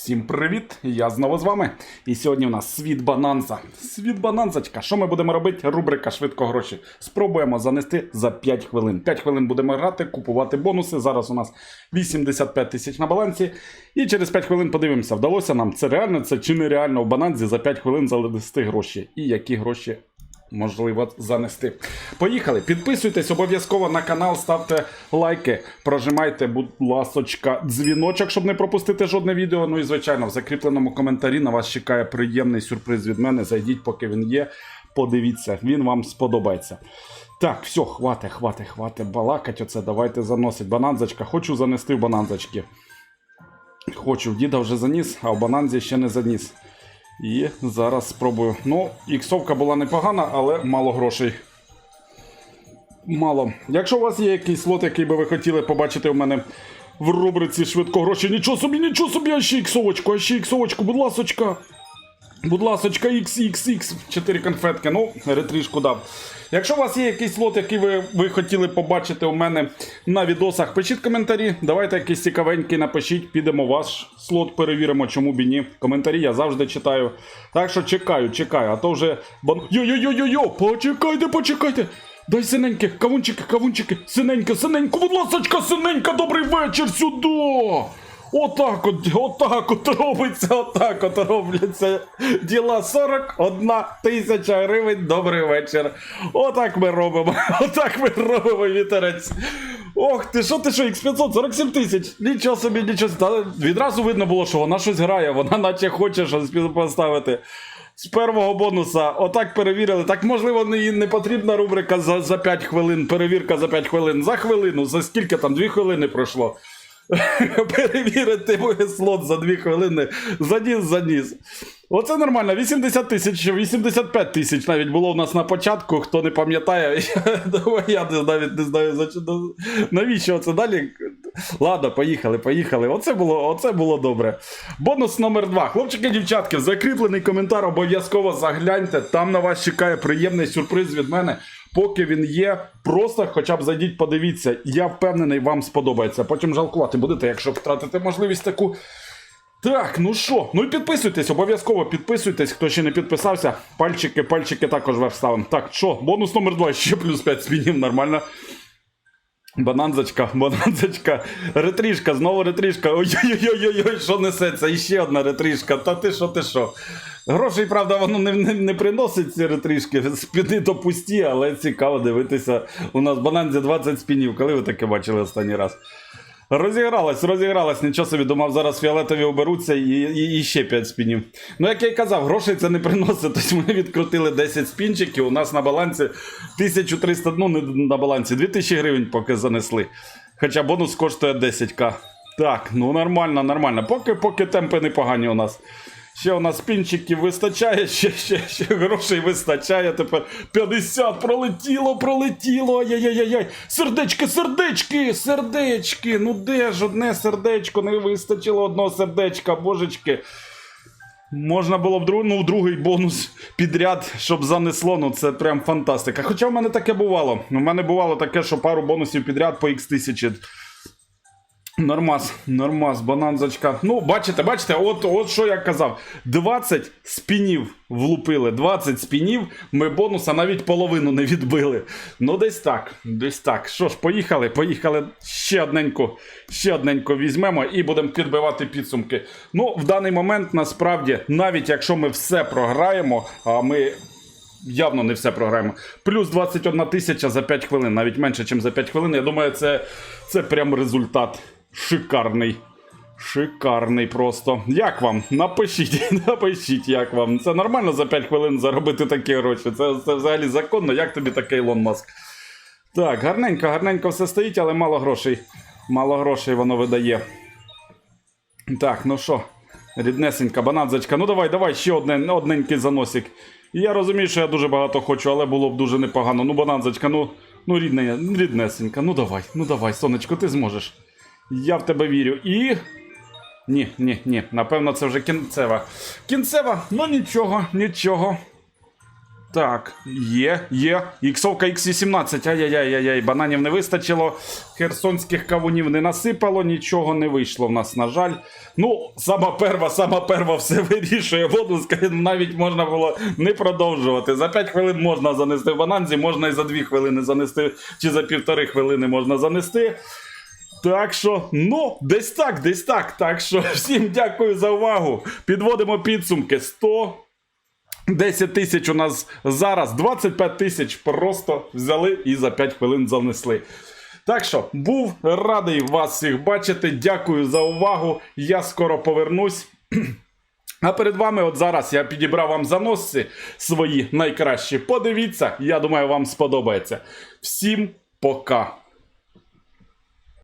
Всім привіт! Я знову з вами. І сьогодні у нас світ бананза. Світ бананзочка. Що ми будемо робити? Рубрика швидко гроші. Спробуємо занести за 5 хвилин. 5 хвилин будемо грати, купувати бонуси. Зараз у нас 85 тисяч на балансі. І через 5 хвилин подивимося, вдалося нам це реально це чи нереально в бананзі за 5 хвилин занести гроші. І які гроші можливо занести. Поїхали. Підписуйтесь обов'язково на канал, ставте лайки, прожимайте, будь ласочка, дзвіночок, щоб не пропустити жодне відео. Ну і звичайно, в закріпленому коментарі на вас чекає приємний сюрприз від мене. Зайдіть, поки він є. Подивіться, він вам сподобається. Так, все, хвате, хвате, хвате, балакать оце, давайте заносить. Бананзочка, хочу занести в бананзочки. Хочу, діда вже заніс, а в бананзі ще не заніс. І зараз спробую. Ну, іксовка була непогана, але мало грошей. Мало. Якщо у вас є якийсь слот, який би ви хотіли побачити у мене в рубриці швидко гроші, нічого собі, нічого собі, а ще іксовочку, а ще іксовочку, будь ласочка. Будь ласочка, XXX, 4 конфетки. Ну, ретрішку дав. Якщо у вас є якийсь лот, який ви, ви хотіли побачити у мене на відосах, пишіть коментарі. Давайте якийсь цікавенький напишіть, підемо ваш слот, перевіримо, чому б і ні. Коментарі я завжди читаю. Так що чекаю, чекаю, а то вже. бан- Йо-йо-йо-йо-йо! Почекайте, почекайте! Дай синеньке, кавунчики, кавунчики, синеньке, синенько, будь ласочка, синенька, добрий вечір сюди! Отак от, отак от робиться, отак от робляться діла 41 тисяча гривень. Добрий вечір. Отак ми робимо. Отак ми робимо вітерець. Ох ти, що ти що, X500, 47 тисяч. Нічого собі, нічого. Та відразу видно було, що вона щось грає, вона наче хоче щось поставити. З першого бонуса, отак перевірили. Так можливо, не, не потрібна рубрика за, за 5 хвилин, перевірка за 5 хвилин, за хвилину, за скільки там, 2 хвилини пройшло. Перевірити моє слот за 2 хвилини. Заніс, заніс. Оце нормально. 80 тисяч, 85 тисяч навіть було у нас на початку. Хто не пам'ятає, я, навіть не знаю, навіщо це далі. Ладно, поїхали, поїхали. Оце було, оце було добре. Бонус номер 2. Хлопчики, дівчатки, закріплений коментар обов'язково загляньте. Там на вас чекає приємний сюрприз від мене. Поки він є, просто хоча б зайдіть, подивіться. Я впевнений, вам сподобається. Потім жалкувати будете, якщо втратите можливість таку. Так, ну що, ну і підписуйтесь, обов'язково підписуйтесь, хто ще не підписався. Пальчики, пальчики також вверх ставимо. Так, що, бонус номер 2, ще плюс 5 спінів, нормально. Бананзочка, бананзочка, ретрішка, знову ретрішка. Ой-ой-ой, що несеться? І ще одна ретрішка. Та ти що, ти що? Грошей, правда, воно не, не, не приносить ці ретрішки. Спіни то пусті, але цікаво дивитися. У нас бананзі 20 спінів. Коли ви таке бачили останній раз? Розігралась, розігралась, нічого собі думав, зараз фіолетові оберуться і, і, і ще 5 спінів. Ну, як я й казав, грошей це не приносить. Тобто ми відкрутили 10 спінчиків, у нас на балансі 1300, ну не на балансі, 2000 гривень поки занесли. Хоча бонус коштує 10к. Так, ну нормально, нормально. Поки, поки темпи непогані у нас. Ще у нас спінчиків вистачає, ще, ще, ще грошей вистачає. Тепер 50 пролетіло, пролетіло. Ай-яй-яй-яй. Сердечки, сердечки, сердечки. Ну де ж одне сердечко? Не вистачило одного сердечка, божечки. Можна було б друг, ну, другий бонус підряд, щоб занесло. Ну це прям фантастика. Хоча в мене таке бувало. У мене бувало таке, що пару бонусів підряд по x тисячі. Нормас, нормас, бананзочка. Ну, бачите, бачите, от, от що я казав. 20 спінів влупили. 20 спінів. Ми бонуса навіть половину не відбили. Ну, десь так. Десь так. Що ж, поїхали, поїхали. Ще одненько, ще одненько візьмемо і будемо підбивати підсумки. Ну, в даний момент, насправді, навіть якщо ми все програємо, а ми явно не все програємо. Плюс 21 тисяча за 5 хвилин, навіть менше, ніж за 5 хвилин. Я думаю, це, це прям результат шикарний. Шикарний просто. Як вам? Напишіть, напишіть, як вам. Це нормально за 5 хвилин заробити такі гроші. Це, це взагалі законно. Як тобі такий Ілон Маск? Так, гарненько, гарненько все стоїть, але мало грошей. Мало грошей воно видає. Так, ну що, ріднесенька, банадзочка. Ну давай, давай, ще одне, одненький заносик. Я розумію, що я дуже багато хочу, але було б дуже непогано. Ну, банадзочка, ну, ну рідне, ріднесенька, ну давай, ну давай, сонечко, ти зможеш. Я в тебе вірю. І. Ні, ні, ні. Напевно, це вже кінцева. Кінцева, ну нічого, нічого. Так, є, є. Іксовка X18. Ай-яй-яй-яй, бананів не вистачило. Херсонських кавунів не насипало, нічого не вийшло в нас, на жаль. Ну, сама перва, сама перва все вирішує. Воду скажімо, навіть можна було не продовжувати. За 5 хвилин можна занести в бананзі, можна і за 2 хвилини занести, чи за півтори хвилини можна занести. Так що, ну, десь так, десь так. Так що всім дякую за увагу. Підводимо підсумки. 100 10 тисяч у нас зараз, 25 тисяч просто взяли і за 5 хвилин занесли. Так що, був радий вас всіх бачити. Дякую за увагу. Я скоро повернусь. А перед вами, от зараз я підібрав вам заносці свої найкращі. Подивіться, я думаю, вам сподобається. Всім пока.